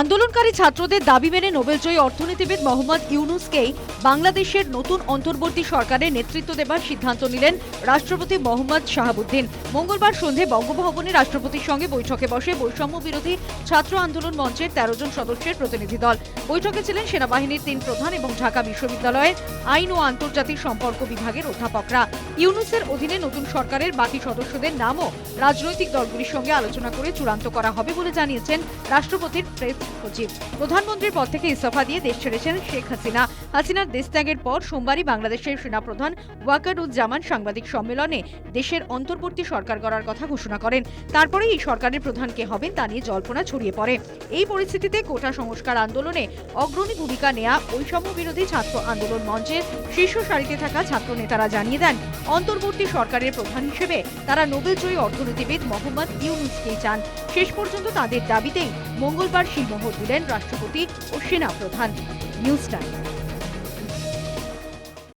আন্দোলনকারী ছাত্রদের দাবি মেনে নোবেলজয়ী অর্থনীতিবিদ মোহাম্মদ ইউনুসকেই বাংলাদেশের নতুন অন্তর্বর্তী সরকারের নেতৃত্ব দেবার সিদ্ধান্ত নিলেন রাষ্ট্রপতি মোহাম্মদ শাহাবুদ্দিন। মঙ্গলবার সন্ধে বঙ্গভবনে রাষ্ট্রপতির সঙ্গে বৈঠকে বসে বৈষম্য বিরোধী ছাত্র আন্দোলন মঞ্চের তেরো জন সদস্যের প্রতিনিধি দল। বৈঠকে ছিলেন সেনাবাহিনীর তিন প্রধান এবং ঢাকা বিশ্ববিদ্যালয়ের আইন ও আন্তর্জাতিক সম্পর্ক বিভাগের অধ্যাপকরা। ইউনুসের অধীনে নতুন সরকারের বাকি সদস্যদের নামও রাজনৈতিক দলগুলির সঙ্গে আলোচনা করে চূড়ান্ত করা হবে বলে জানিয়েছেন রাষ্ট্রপতির প্রেস সচিব। প্রধানমন্ত্রীর পদ থেকে ইস্তফা দিয়ে দেশ ছেড়েছেন শেখ হাসিনা। হাসিনার দেশত্যাগের পর সোমবারই বাংলাদেশের সেনাপ্রধান ওয়াকারুজ্জামান সাংবাদিক সম্মেলনে দেশের অন্তর্বর্তী সরকার গড়ার কথা ঘোষণা করেন। তারপরে এই সরকারের প্রধান কে হবেন তা নিয়ে জল্পনা ছড়িয়ে পড়ে। এই পরিস্থিতিতে কোটা সংস্কার আন্দোলনে অগ্রণী ভূমিকা নেয়া বৈষম্য বিরোধী ছাত্র আন্দোলন মঞ্চের শীর্ষ সারিতে থাকা ছাত্র নেতারা জানিয়ে দেন, অন্তর্বর্তী সরকারের প্রধান হিসেবে তারা নোবেলজয়ী অর্থনীতিবিদ মোহাম্মদ ইউনুসকেই চান। শেষ পর্যন্ত তাদের দাবিতেই মঙ্গলবার শিলমোহর দিলেন রাষ্ট্রপতি ও সেনা প্রধান নিউজ টাইম।